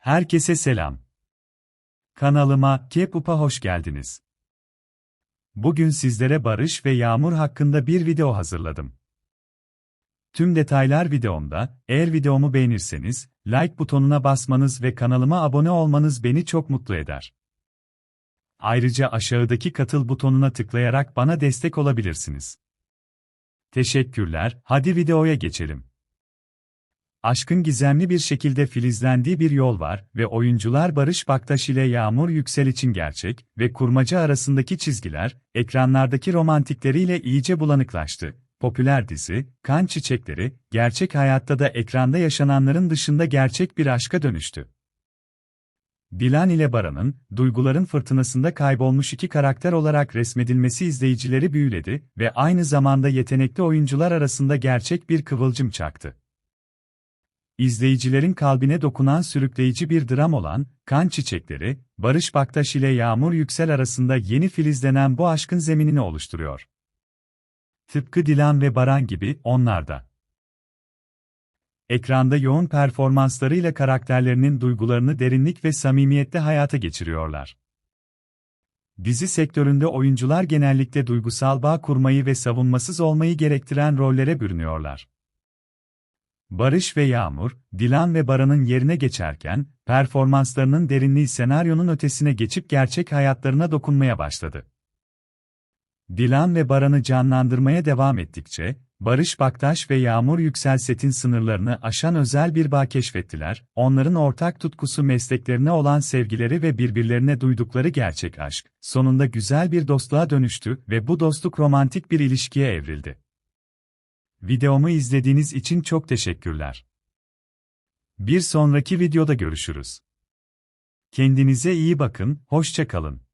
Herkese selam. Kanalıma K-Pop'a hoş geldiniz. Bugün sizlere Barış ve Yağmur hakkında bir video hazırladım. Tüm detaylar videomda, eğer videomu beğenirseniz, like butonuna basmanız ve kanalıma abone olmanız beni çok mutlu eder. Ayrıca aşağıdaki katıl butonuna tıklayarak bana destek olabilirsiniz. Teşekkürler, hadi videoya geçelim. Aşkın gizemli bir şekilde filizlendiği bir yol var ve oyuncular Barış Baktaş ile Yağmur Yüksel için gerçek ve kurmaca arasındaki çizgiler, ekranlardaki romantikleriyle iyice bulanıklaştı. Popüler dizi, Kan Çiçekleri, gerçek hayatta da ekranda yaşananların dışında gerçek bir aşka dönüştü. Dilan ile Baran'ın, duyguların fırtınasında kaybolmuş iki karakter olarak resmedilmesi izleyicileri büyüledi ve aynı zamanda yetenekli oyuncular arasında gerçek bir kıvılcım çaktı. İzleyicilerin kalbine dokunan sürükleyici bir dram olan Kan Çiçekleri, Barış Baktaş ile Yağmur Yüksel arasında yeni filizlenen bu aşkın zeminini oluşturuyor. Tıpkı Dilan ve Baran gibi onlar da. Ekranda yoğun performanslarıyla karakterlerinin duygularını derinlik ve samimiyette hayata geçiriyorlar. Dizi sektöründe oyuncular genellikle duygusal bağ kurmayı ve savunmasız olmayı gerektiren rollere bürünüyorlar. Barış ve Yağmur, Dilan ve Baran'ın yerine geçerken, performanslarının derinliği senaryonun ötesine geçip gerçek hayatlarına dokunmaya başladı. Dilan ve Baran'ı canlandırmaya devam ettikçe, Barış Baktaş ve Yağmur Yüksel setin sınırlarını aşan özel bir bağ keşfettiler, onların ortak tutkusu mesleklerine olan sevgileri ve birbirlerine duydukları gerçek aşk, sonunda güzel bir dostluğa dönüştü ve bu dostluk romantik bir ilişkiye evrildi. Videomu izlediğiniz için çok teşekkürler. Bir sonraki videoda görüşürüz. Kendinize iyi bakın, hoşça kalın.